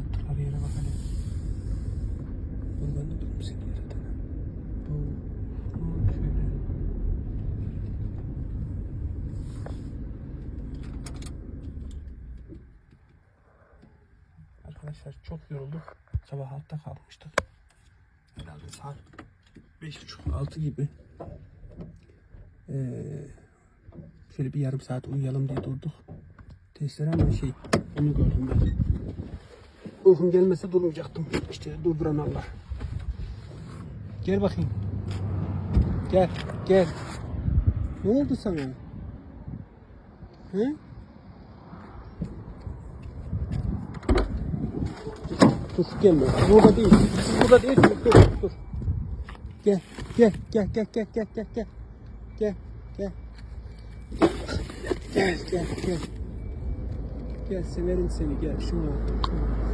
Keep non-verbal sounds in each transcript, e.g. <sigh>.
attıkları yere bak hele. Kurban olurum seni yaratana. Bu, bu şöyle. Arkadaşlar çok yorulduk. Sabah altta kalmıştık. Herhalde saat 5.30-6 gibi. Ee, şöyle bir yarım saat uyuyalım diye durduk. Testere ama şey onu gördüm ben. Uykum gelmese durmayacaktım. İşte durduran Allah. Gel bakayım. Gel, gel. Ne oldu sana? He? Dur, gelme. Burada değil. Burada değil. Dur, dur, dur. Gel, gel, gel, gel, gel, gel, gel, gel. Gel, gel. Gel, gel, gel. Gel, severim seni. Gel, şuna. şuna.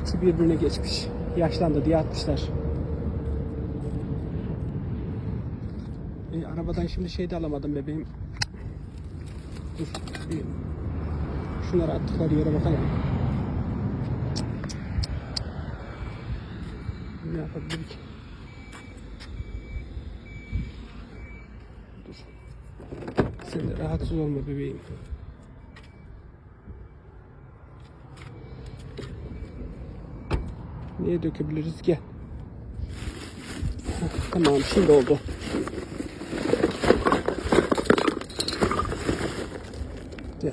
İkisi birbirine geçmiş. Yaşlandı diye atmışlar. E, arabadan şimdi şey de alamadım bebeğim. Dur. Bir, şunları attıkları yere bakalım. Ne yapabilir ki? Sen de rahatsız olma bebeğim. Neye dökebiliriz? Gel. Tamam şimdi oldu. Gel.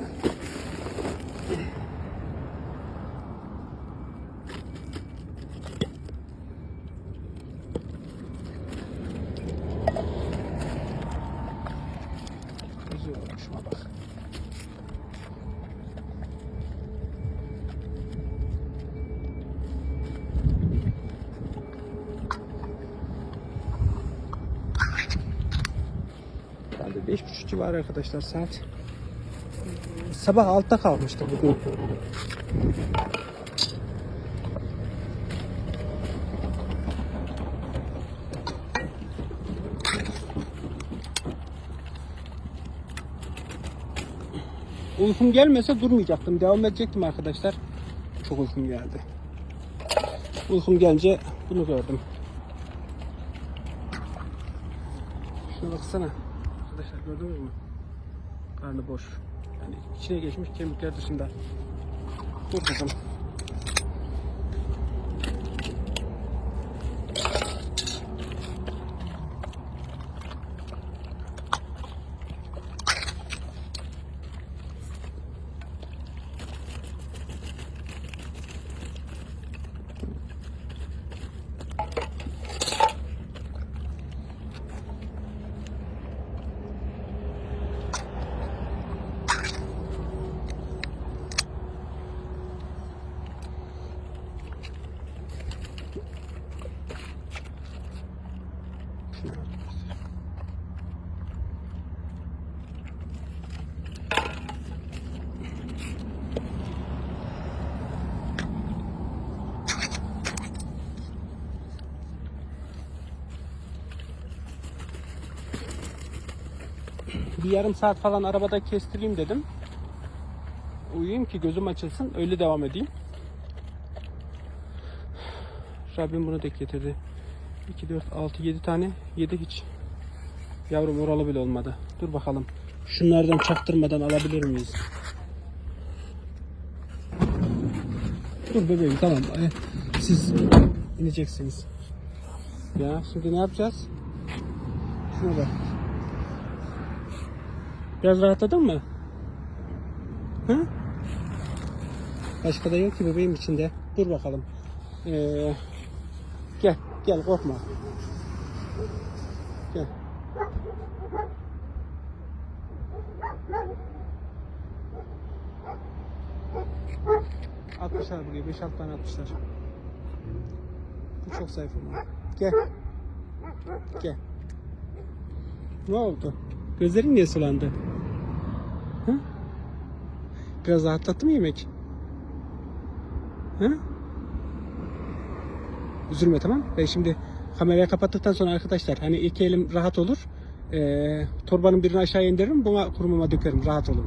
Güzel olmuş şuna bak. Herhalde beş buçuk civarı arkadaşlar saat. Sabah altta kalmıştı bugün. Uykum gelmese durmayacaktım. Devam edecektim arkadaşlar. Çok uykum geldi. Uykum gelince bunu gördüm. Şuna baksana. Arkadaşlar gördünüz mü? Karnı boş. Yani içine geçmiş kemikler dışında. Dur kızım. Bir yarım saat falan arabada kestireyim dedim. Uyuyayım ki gözüm açılsın. Öyle devam edeyim. Rabbim bunu denk getirdi. 2, 4, 6, 7 tane. 7 hiç. Yavrum oralı bile olmadı. Dur bakalım. Şunlardan çaktırmadan alabilir miyiz? Dur bebeğim tamam. Ee, Siz ineceksiniz. Ya şimdi ne yapacağız? Şuna bak. Biraz rahatladın mı? Hı? Başka da yok ki bebeğim içinde. Dur bakalım. Ee, gel, gel korkma. Gel. Atmışlar buraya. 5-6 tane atmışlar. Bu çok zayıf ama. Gel. Gel. Ne oldu? Gözlerin niye sulandı? Hı? Biraz rahatlattı mı yemek? Hı? Üzülme tamam. Ben şimdi kamerayı kapattıktan sonra arkadaşlar hani iki elim rahat olur. Ee, torbanın birini aşağı indiririm. Buna kurumama dökerim. Rahat olun.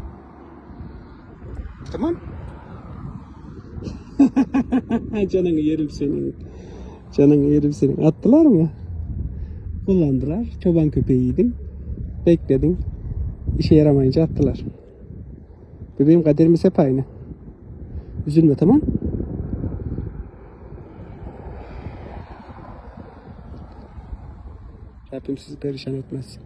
Tamam. <laughs> Canını yerim senin. Canını yerim senin. Attılar mı? Kullandılar. Çoban köpeğiydin. Bekledin. İşe yaramayınca attılar. Bebeğim kaderimiz hep aynı. Üzülme tamam. Rabbim sizi perişan etmez.